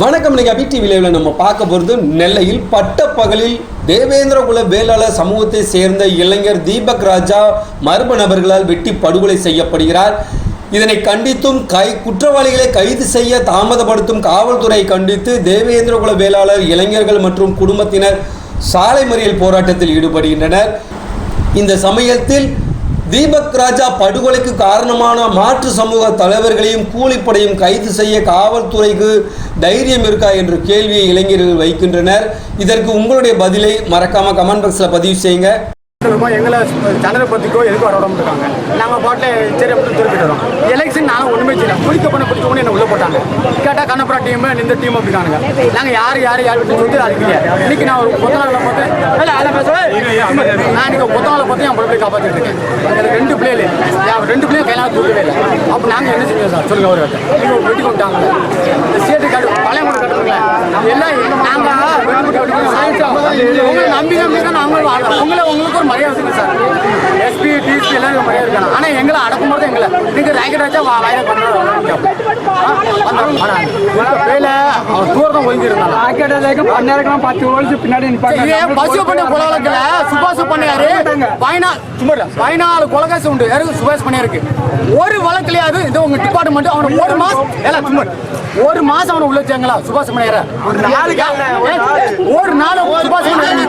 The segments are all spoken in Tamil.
வணக்கம் இன்னைக்கு அபி டிவியில் நம்ம பார்க்க போகிறது நெல்லையில் பட்டப்பகலில் தேவேந்திரகுல வேளாளர் சமூகத்தை சேர்ந்த இளைஞர் தீபக் ராஜா மர்ம நபர்களால் வெட்டி படுகொலை செய்யப்படுகிறார். இதனை கண்டித்தும் கை குற்றவாளிகளை கைது செய்ய தாமதப்படுத்தும் காவல்துறை கண்டித்து தேவேந்திரகுல வேளாளர் இளைஞர்கள் மற்றும் குடும்பத்தினர் சாலை மறியல் போராட்டத்தில் ஈடுபடுகின்றனர். இந்த சமயத்தில் தீபக் ராஜா படுகொலைக்கு காரணமான மாற்று சமூக தலைவர்களையும் கூலிப்படையும் கைது செய்ய காவல்துறைக்கு தைரியம் இருக்கா என்ற கேள்வியை இளைஞர்கள் வைக்கின்றனர். இதற்கு உங்களுடைய பதிலை மறக்காம கமெண்ட் பாக்ஸில் பதிவு செய்யுங்க. இருக்கோம் எங்களை சண்டை பற்றிக்கோ எதுக்கு வர விடாம இருக்காங்க நாங்கள் பாட்டில் சரி அப்படின்னு திருப்பிட்டுறோம் எலெக்ஷன் நாங்கள் ஒன்றுமே செய்யல. குளிக்க பண்ண பிடிச்ச உடனே என்ன உள்ளே போட்டாங்க. கேட்டால் கண்ணப்புறா டீம் இந்த டீம் அப்படிக்கானுங்க நாங்கள் யார் யார் யார் விட்டு சொல்லிட்டு அது இல்லையா? இன்னைக்கு நான் ஒரு கொத்தனால பார்த்தேன் இல்லை அதை பேசுவேன் நான் இன்னைக்கு கொத்தனால பார்த்து என் பிள்ளை காப்பாற்றிட்டு இருக்கேன். எனக்கு ரெண்டு பிள்ளைகள் என் ரெண்டு பிள்ளையும் கையிலாம் தூக்கவே இல்லை. அப்போ நாங்கள் என்ன செஞ்சோம் சார்? சொல்லுங்கள் ஒரு நீங்கள் வெட்டி கொண்டாங்க இந்த சேட்டு கார்டு பழைய மூணு கட்டுறீங்களா எல்லாம் நாங்கள் வெட்டி கொண்டு நம்பி நம்பி தான் நாங்களும் வாழ்றோம். உங்களை உங்களுக்கு ஒரு மரியாதை சார். எல்லாரும் மரியாதை இருக்கணும் ஆனால் எங்களை அடக்கும்போது எங்களை நீங்கள் ரேக்கெட் வச்சா வாயில பண்ணுறோம் வேலை அவன் தூரம் ஒதுங்கி இருந்தாங்க ஆக்கெட்டாலேக்கு பன்னேரக்கெல்லாம் பத்து ஓடிச்சு பின்னாடி பசு பண்ண கொலவழக்கில் சுபாஷ் பண்ணியாரு பதினா சும்மா பதினாலு கொலகாசு உண்டு. யாரு சுபாஷ் பண்ணியாருக்கு? ஒரு வழக்குலயாவது இது உங்க டிபார்ட்மெண்ட் அவனை ஒரு மாசம் எல்லாம் சும்மா. ஒரு மாசம் அவனை உள்ள வச்சாங்களா? சுபாஷ் பண்ணியார? ஒரு நாள் சுபாஷ் பண்ணியாரு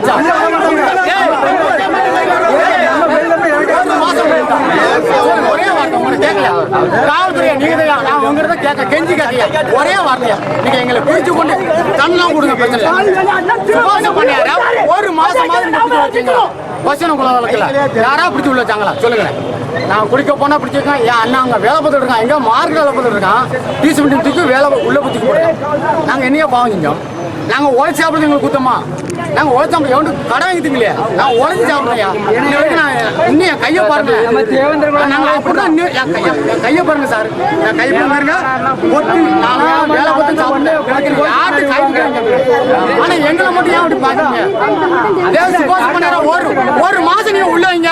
ஒரு மாசம் சொல்லுங்க, ஒரே வார்த்தை உங்களுக்கு கேட்கல. காவல்துறையா நீங்க நான் உங்ககிட்ட கேட்க கெஞ்சி கேட்கலையா ஒரே வார்த்தையா. நீங்க எங்களை பிடிச்சு கொண்டு கண்ணெல்லாம் கொடுங்க பிரச்சனை இல்லை. சுபாஷம் பண்ணியாரா? ஒரு மாசம் மாதிரி நீங்க பிடிச்சு வச்சீங்களா பசங்க குல வழக்கில் யாரா பிடிச்சு உள்ள வச்சாங்களா? சொல்லுங்களேன் நான் குடிக்க போனா பிடிச்சிருக்கேன். என் அண்ணா அங்க வேலை பார்த்துட்டு இருக்கான். எங்க மார்க்கெட் வேலை பார்த்துட்டு இருக்கான். டீஸ் தூக்கி வேலை உள்ள பிடிச்சி போடுறோம் நாங்க என்னையா பாவம் செஞ்சோம். நாங்க உழைச்சி சாப்பிடுறது எங்களுக்கு குத்தமா? நாங்க உழைச்சா எவனு கடை வாங்கிட்டீங்களே நான் உழைச்சி சாப்பிடுறியா இன்ன வரைக்கும் நான் இன்னும் என் கையை பாருங்க நாங்க அப்படிதான் இன்னும் என் கையை கையை பாருங்க சார். என் கை பாருங்க. ஒத்து நாங்க வேலை பார்த்து சாப்பிட்டு? ஆனா எங்களை மட்டும் ஏன் அப்படி பாக்குறீங்க அதே சுபாஷ் பண்ணார ஒரு ஒரு மாசம் நீங்க உள்ள வைங்க.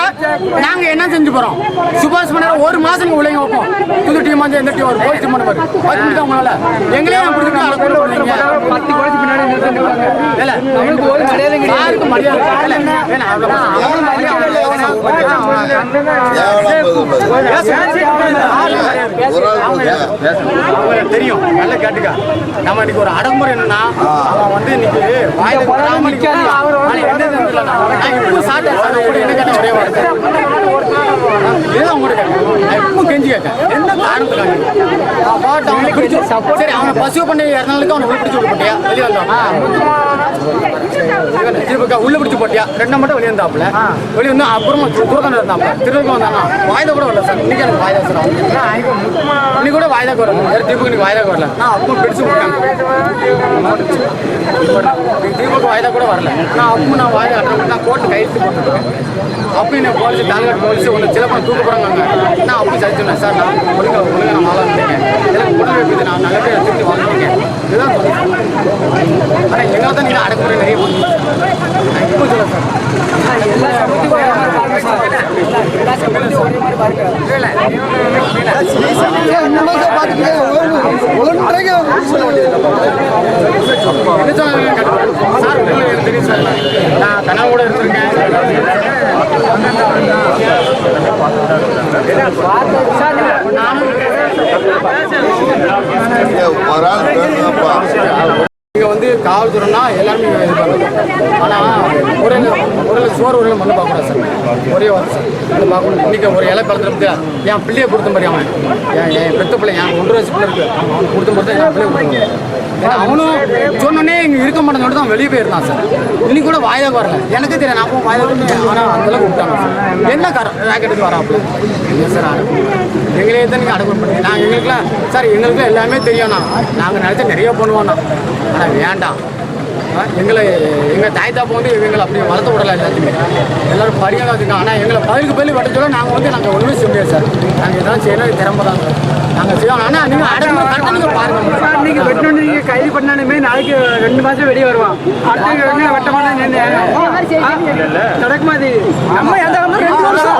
நாங்க என்ன செஞ்சு போறோம்? சுபாஷ் பண்ணார ஒரு மாசம் நீங்க உள்ள வைங்க வைப்போம். புது டீம் வந்து எந்த டீம் ஒரு போலீஸ் டீம் பாரு அது மட்டும் உங்களால. எங்களையே நான் பிடிச்சிட்டு அதை கொண்டு போறீங்க பத்து கோடிச்சு பின்னாடி இல்ல. அவனுக்கு ஒரு மரியாதை கிடையாது. மரியாதை. அவங்களுக்கு தெரியும் நல்லா கேட்டுக்க நம்ம இன்னைக்கு ஒரு அடங்குமுறை என்னன்னா அவன் வந்து இன்னைக்கு வாயில என்ன தெரியலன்னா, என்ன ஒரே வார்த்தை இதுதான் உங்கள்கிட்ட கெஞ்சி என்ன காரணத்துக்காக நான் பாட்டு அவனை பிடிச்சி சரி அவனை பசு பண்ணி இரநாளுக்கு அவனை உள்ள பிடிச்சி விட்டு போட்டியா? வெளியே வந்தான் திருப்பி உள்ள பிடிச்சி போட்டியா? ரெண்டை மட்டும் வெளியே இருந்தாப்புல வெளியே வந்து அப்புறமா தூரத்தான இருந்தாப்புல. திருப்பி வந்தானா? வாய்தா கூட வரல சார். இன்னைக்கு எனக்கு வாய்தா சார். இன்னைக்கு கூட வாய்தா வரல. வேறு தீபக் இன்னைக்கு வாய்தா வரல. நான் அப்போ பிடிச்சு விட்டாங்க தீபக்கு வாய்தா கூட வரல நான் அப்போ நான் வாய்தா கட்டுறேன் நான் கோர்ட்டு கையெழுத்து போட்டுருக்கேன் அப்போ என்ன போலீஸ் தாலுகாட்டு போலீஸ் ஒன்று சிலப்பம் தூக்க போகிறாங்க நான் அப்போ சரிச்சுனேன் சார் நான் ஒழுங்கா ஒழுங்கா நான் வாழ இருந்தேன் எனக்கு உடல் இருக்குது நான் நல்ல பேர் திருப்பி வாழ்ந்துருக்கேன் இதுதான் சொன்னேன் ஆனால் எங்களை தான் நீங்கள் அடக்குமுறை நிறைய பண்ணுங்க இப்போ சொல்ல சார் எல்லா நான் கனவோட இருந்திருக்கேன் ஒரு ஆள் பேசுங்கப்பா இங்கே வந்து காவல்துறைனா எல்லாருமே இது பண்ணுறது ஆனால் ஒரு ஒரு சோறு ஒரு மண்ணு பார்க்கக்கூடாது சார். ஒரே வாரம் சார். மண்ணு பார்க்கணும். இன்றைக்கி ஒரு இலை கலந்துட்டு என் பிள்ளையை கொடுத்த மாதிரி அவன். என் பெத்த பிள்ளை என் ஒன்றரை வயசு பிள்ளை இருக்கு. அவன் கொடுத்த மாதிரி தான் என் பிள்ளையை கொடுத்த அவனும் சொன்னோன்னே இங்கே இருக்க மாட்டேன்னு சொல்லிட்டு தான் வெளியே போயிருந்தான் சார். இன்னைக்கு கூட வாய்தாக வரல. எனக்கு தெரியல நான் அப்போ வாய்தாக கொடுத்தேன் ஆனால் அந்தளவுக்கு விட்டாங்க சார். என்ன கர ராக்கெட்டுக்கு வராப்புல. என்ன சார் எங்களே தான் நீங்கள் அடக்கம் பண்ணுங்க நான் எங்களுக்குலாம் சார் எங்களுக்கு எல்லாமே தெரியும்ண்ணா. நாங்கள் நினச்சா நிறைய பண்ணுவோண்ணா ஆனால் வேண்டாம். எங்களை எங்கள் தாய் தாப்பா வந்து எங்களை அப்படி வளர்த்த விடல எல்லாத்தையுமே எல்லாரும் படிக்கலாம் வச்சுருக்காங்க ஆனால் எங்களை பதிலுக்கு பதில் வட்ட சொல்ல நாங்கள் வந்து நாங்கள் ஒன்றுமே செய்ய சார் நாங்கள் எதாவது செய்யணும் திறமை தான் நாங்கள் செய்யணும் ஆனால் நீங்கள் அடக்கம் கரெக்டாக நீங்கள் பாருங்கள் சார், நீங்க வெட்டணும் நீங்க கைது பண்ணாலுமே நாளைக்கு ரெண்டு மாசம் வெளியே வருவான் அடுத்த வெட்டமான நடக்குமா அது நம்ம எந்த வந்து ரெண்டு வருஷம்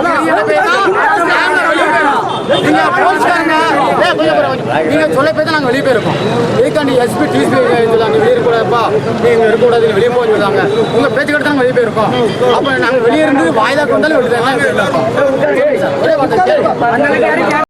நாங்கள் வெளியே போயிடும் நீங்க போலீஸ்காரங்க ஏய், கொஞ்சம் பாரு, கொஞ்சம். நீங்க சொல்ல போய் தான் நாங்க வெளியே போயிருக்கோம். எதுக்காண்டி எஸ்பி டிஎஸ்பி சொல்லாங்க வெளியே இருக்கக்கூடாதுப்பா நீங்க இருக்கக்கூடாது வெளியே போக சொல்லுவாங்க உங்க பேச்சு கிட்ட நாங்க வெளியே போயிருக்கோம். அப்ப நாங்க வெளியே இருந்து வாய்தா கொண்டாலும் வெளியே தான்